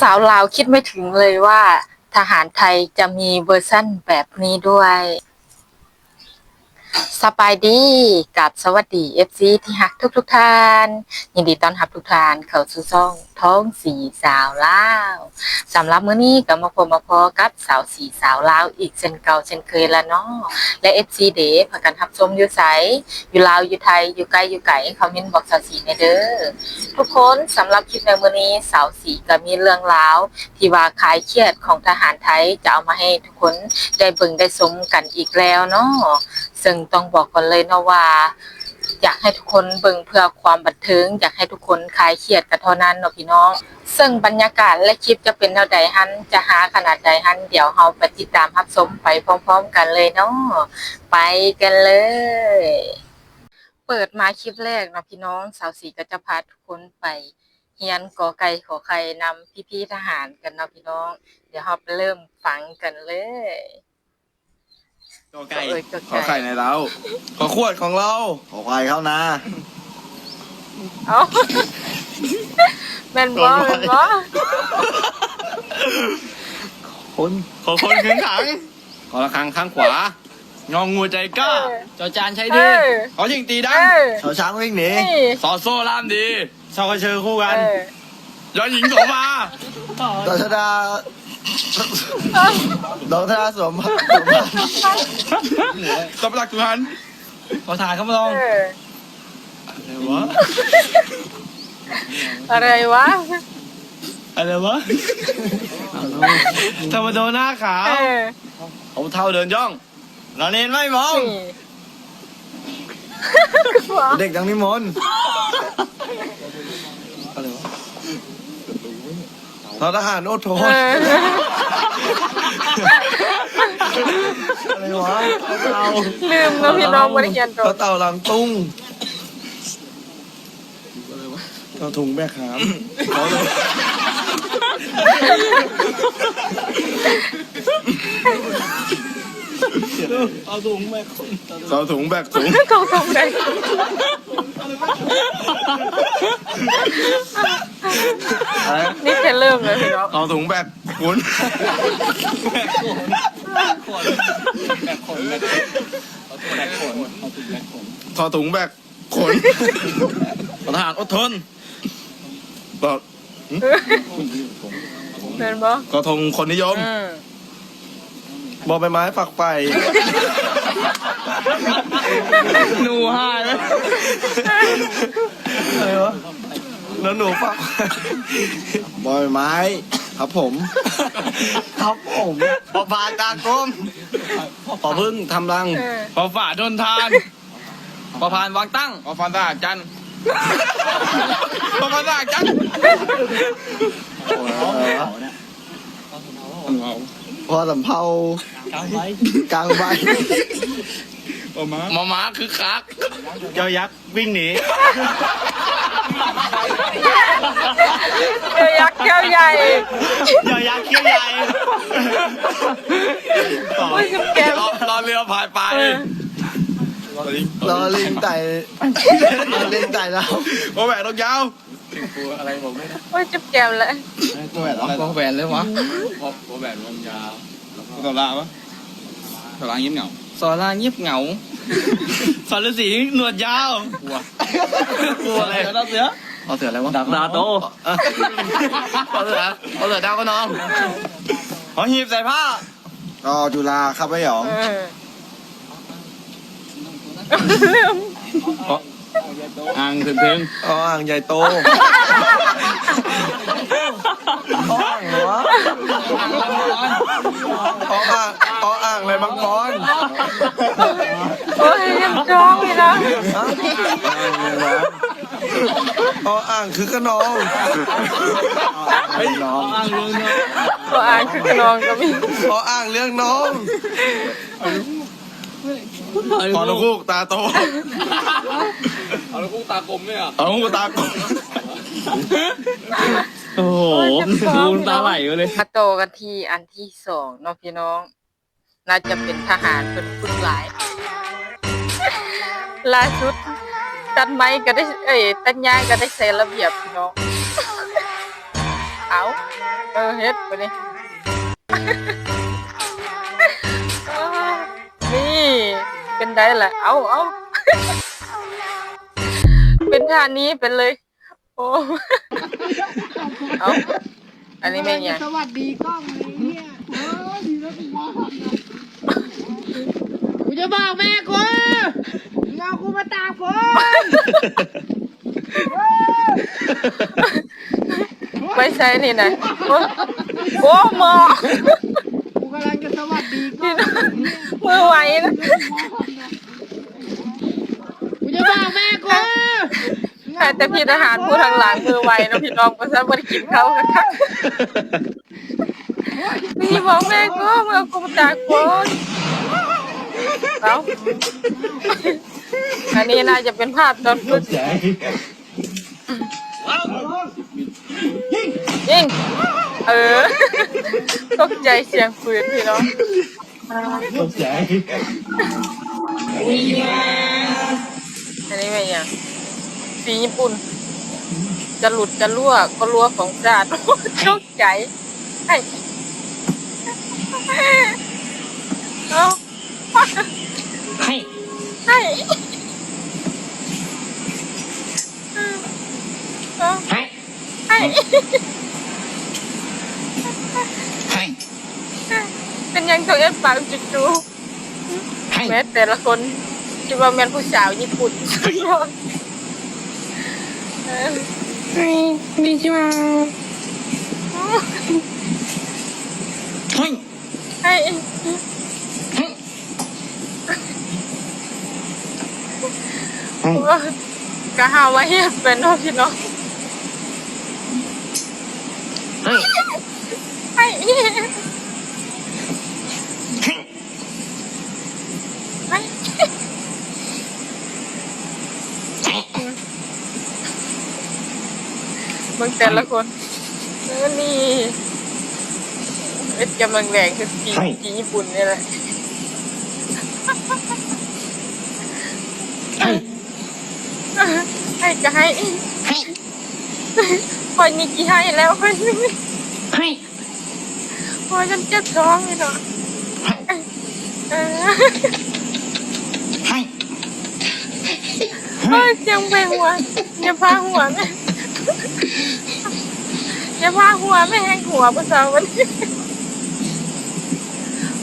สาวลาวคิดไม่ถึงเลยว่า ทหารไทยจะมีเวอร์ชั่นแบบนี้ด้วย สบายดีกับสวัสดี FC ที่ฮักทุกทุกท่าน ยินดีต้อนรับทุกท่านเข้าสู่ช่องท้องสีสาวลาวสำหรับมื้อนี้ก็มาพบมาพอกับสาวสีสาวลาวอีกเช่นเก่าเช่นเคยละเนาะและ FC เด๋พากันรับชมอยู่ไสอยู่ลาวอยู่ไทยอยู่ไกลอยู่ไกลคอมเมนต์บอกสาวสีในเด้อทุกคนสำหรับคลิปในมื้อนี้สาวสีก็มีเรื่องราวที่ว่าคลายเครียดของทหารไทยจะเอามาให้ทุกคนได้เบิ่งได้ชมกันอีกแล้วเนาะ ซึ่งต้องบอกก่อนเลยเนาะว่า อยากให้ทุกคนเบิ่งเพื่อความบันเทิง อยากให้ทุกคนคลายเครียดกันเท่านั้นเนาะพี่น้อง ซึ่งบรรยากาศและคลิปจะเป็นแนวใดหันจะหาขนาดใดหันเดี๋ยวเราไปติดตามรับชมไปพร้อม ๆ กันเลยเนาะไปกันเลย เปิดมาคลิปแรกเนาะพี่น้องสาวสีก็จะพาทุกคนไปเฮียนกอไก่ขอไข่นำพี่ๆทหารกันเนาะพี่น้อง เดี๋ยวเราไปเริ่มฟังกันเลย กอไก่เอ้ยกอไก่ขอไข่ในเราขอขวดของเราขอควายเข้านาเอ้าแม่นบ่แม่นบ่คนขอคนขึงขังขอระฆังข้างขวางองูใจกล้าจอจานใช้เอดีอขอชิงตีดัเองอชาวช้างวิ่งหนีนี่สอโซ่ล่ามดีชาวกระเชอคู่เอกันอ ยอดหญิงโสมาดอกชดาดอกชดาสวมสวมตบหลักสุพรรณขอถ่ายเข้ามาลองเอออะไรวะอะไรวะ อะไรวะธรรมโดหน้าขาวเออเอาเท่าเดินย่องเราเน้นไม่มองนี่เด็กดังนิมนต์ ททหารอดทเอนออะไรวะเต่าลืมเนาะพี่น้องบ่ได้เขียนตัวเต่าหลังตุ้งเอาถุงแบกหาม เอาเลยเอาถุงแบกคนเสาถุงแบกถุงเขาทำได้นี่แค่เริ่มเลยพี่น้องเอาถุงแบกขุนทอถุงแบกขนทหารอดทนก็เห็นบ่กระทงคนนิยมอืม บอใบไม้ฝักไปหนูห้าเลยอะไรวะแล้วหนูฝักบอใบไม้ ครับผม ครับผมพอพานกลางกรมพอพึ่งทำรังเออพอฝ่าทนทานพอพานวางตั้งพอพานตากจันพอพานตากจัน พอสำเภากลางใบกลางใบหมอม้าคือคักยอยักษ์วิ่งหนีเจอยักษ์แก้วใหญ่ยอยักษ์เขี้ยวใหญ่โอ้ยจุ๊บแก้มรอรอเรือพายไปเออ รอลิงไต่รอลิงไต่แล้วโอแหวนนกยาวโอ้ยจุ๊บแก้มเลยโอแหวนอะไรโอแหวนเลยวะโอแหวนนกยาวตอลาปะตอลาเงียบเหงาสอลาเงียบเหงาสอนฤาษีหนวดยาวกลัวกลัวอะไรเอาเสือเอาเสืออะไรวะดักดาโตเอาเสือเอาเสือดาวก็น้องเอาหีบใส่ผ้าก็จุฬาครับไม่หยองเออ ลืมอ่างถึงเพลงอ๋ออ่างใหญ่โตอ๋ออ่างเหรออ๋ออ่างอ๋ออ่างอะไรมังกรโอ้ยยังจ้องอยู่นะฮะอ๋ออ่างคือกระนองอ่างเรื่องนาะตัวอ่านคือกระนองก็มีอ๋ออ่างเรื่องน้อง ขอลูกคูกตาโต เอาลูกคูกตากลมเนี่ยเอาลูกคูกตากลมโอ้โหดูตาไหลเลย มาโตกันที่อันที่สองเน้องพี่น้อง น่าจะเป็นทหารเป็นคุณหลายล่าสุดตัดไม้ก็ได้เอ้ยตัดย้ายก็ได้เซระเบียบพี่น้อง เอาเออเฮ็ดไปดินี่ เป็นได้แหละเอาเอาเป็นท่านี้เป็นเลย โอ้เอาอันนี้ไม่ยังสวัสดีกล้องเลยเนี่ยโอ้ยดีแล้วกูบอกกูจะบอกแม่กูมึงเอากูมาตากฝนไม่ใช่นี่นะโอ้โอ้หมอกูกำลังจะสวัสดีกล้องมือไหวนะกูจะบอกแม่กูแต่พี่ทหารผู้ทางหลังมือไหวเนาะพี่น้องก็จะไม่ได้กินเขาวค่ะพี่บอกแม่ก็เมื่อกูมาตากฝนเอาอันนี้น่าจะเป็นภาพตอนฝึกยิง เออ ตกใจเสียงปืนพี่น้องตกใจอันนี้เป็นยังสีญี่ปุ่น จะหลุดจะรั่วก็รั่วของจาดตกใจให้เอาให้ให้เอาให้ให้ให้ เป็นยังตัวเอ็นปากจู่ให้ๆแม้แต่ละคนคิดว่าแม่นผู้สาวญี่ปุ่นเออให้ดีจังให้ให้ให้ก็หาว่าเฮ็ดเป็นเนาะพี่น้องให้ให้ให้ มึงแต่ละคนเออนี่เอ็ดกำลังแรงคือสีสีญี่ปุ่นนี่แหละให้ให้ก็ให้ให้คอยมีกี่ให้แล้วคอยนี่ให้คอยฉันเจ็บท้องนี่เนาะเออให้เฮ้ยเสียงเพลงหัวอย่าพาหัวแม่ อย่าพาหัวแม่แห้งหัวภาษาวันนี้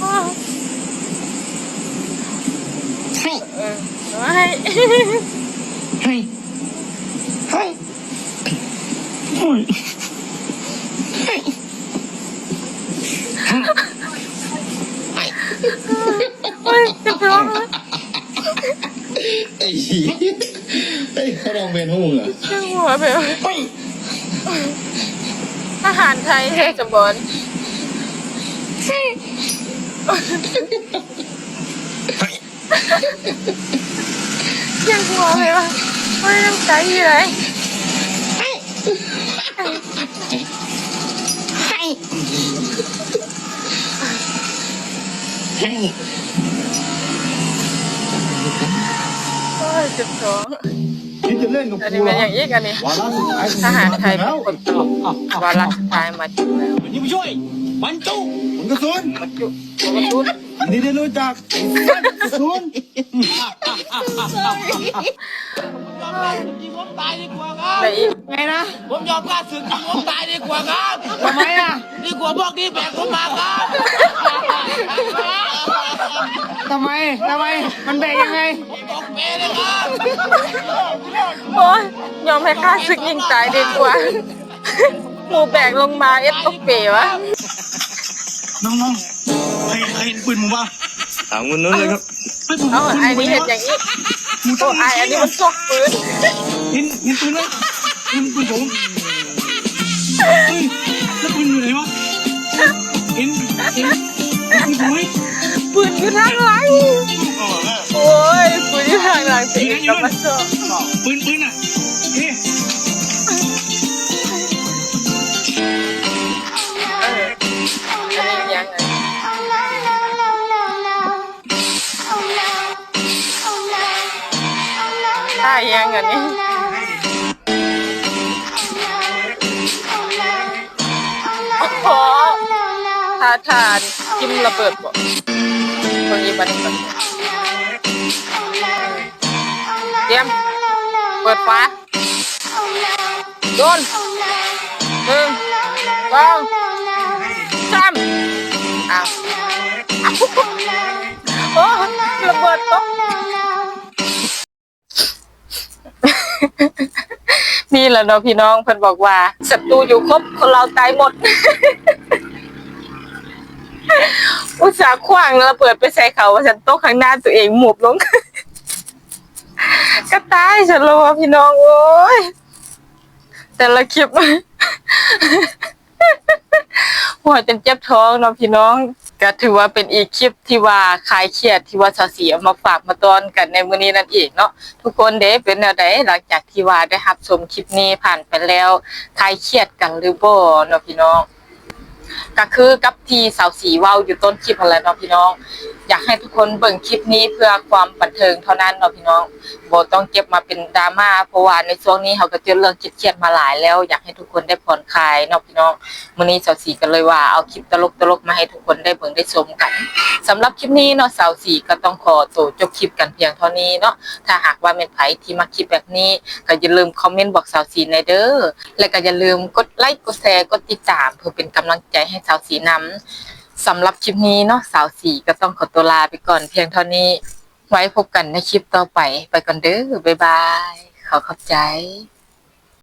โอ้ให้เออให้ให้ให้โอ้ยให้ให้โอ้ย เจ็บท้องไอ้ชี้ไอ้เขาลองเป็นพวกมึงเหรอเสียงหัวแบบเฮ้ยทหารไทยเทศบาลเฮ้ยเสียงหัวเลยวะโอ้ยน้ำใจอยู่ไหนให้ให้โอ้ยเจ็บท้อง คิดจะเล่นกับอันกูนี้เหรเป็นออย่างนี้กันนี่วาระสุดท้ายทหารไทยแล้เป็นคนตลกวาระสุดท้ายมาถึงแล้วนี่ผู้ช่วย มันจุมึงกระสุนมันจุมันกระตุ้นนี่ได้รู้จักกระสุน ยิงผมตายดีกว่าครับไหนอีกไงนะผมยอมกล้าศึกยิงผมตายดีกว่าครับทำไมอะดีกว่าพวกนี้แบกผมมาครับทำไมทำไมมันแบกยังไง ผมตกเปเลยครับโอ้ยยอมให้ข้าศึกยิงตายดีกว่า หมูแบกลงมาเอ็ดตกเป๋วะ น้องๆใครใครเห็นปืนผมวะถามคนนั้นเลยครับเฮ้ยผมเอาปืนไอ้ผมนี่ไปเห็นไหนอย่างนี้ มึงโอ้ต้องไอ้อันนี้มันซอกปืนเห็นเห็นปืนไหมเห็นปืนผมเฮ้ยแล้วปืนอยู่ไหนวะเห็นเห็นเห็นปืนผมไหมปืนอยู่ทางหลังโอ้ยปืนอยู่ทางหลังตีกับมาซอกปืน ถ้ายังอันนี้โอ้ทาทานจิ้มระเบิดบ่คนนี้บันนี้ก่อนเตรียมเปิดฟ้าโยนหนึ่งสองสามอ้าวโอ้ระเบิดตก นี่แหละเนาะพี่น้องเพิ่นบอกว่าศัตรูอยู่ครบคนเราตายหมด อุตส่าห์ขว้างระเบิดไปใส่เขาว่าฉันโต๊ะข้างหน้าตัวเองหมบลงก็ตายฉันแล้วว่าพี่น้องโอ้ยแต่ละคลิปหัวจนเจ็บท้องเนาะพี่น้อง ก็ถือว่าเป็นอีกคลิปที่ว่าคลายเครียดที่ว่าสาวสีเอามาฝากมาตอนกันในมื้อนี้นั่นเองเนาะทุกคนเด้เป็นแนวใดหลังจากที่ว่าได้รับชมคลิปนี้ผ่านไปแล้วคลายเครียดกันหรือบ่เนาะพี่น้องก็คือกับที่สาวสีเว้าอยู่ต้นคลิปอะไรเนาะพี่น้อง อยากให้ทุกคนเบิ่งคลิปนี้เพื่อความบันเทิงเท่านั้นเนาะพี่น้องบต้องเก็บมาเป็นดราม่าเพราะว่าในช่วงนี้เขาก็เจอเรื่องเครียดมาหลายแล้ว อยากให้ทุกคนได้ผ่อนคลายเนาะพี่น้องมื้อนี้สาวสีก็เลยว่าเอาคลิปตลกๆมาให้ทุกคนได้เบิ่งได้ชมกันสำหรับคลิปนี้เนาะสาวสีก็ต้องขอตัวจบคลิปกันเพียงเท่านี้เนาะถ้าหากว่าเป็นไผที่มาคลิปแบบนี้ก็อย่าลืมคอมเมนต์บอกสาวสีในเด้อและก็อย่าลืมกดไลค์กดแชร์กดติดตาม เพื่อเป็นกำลังใจให้สาวสีนำ สำหรับคลิปนี้เนาะสาวสีก็ต้องขอตัวลาไปก่อนเพียงเท่านี้ ไว้พบกันในคลิปต่อไป ไปก่อนเด้อบ๊ายบาย ขอขอบใจ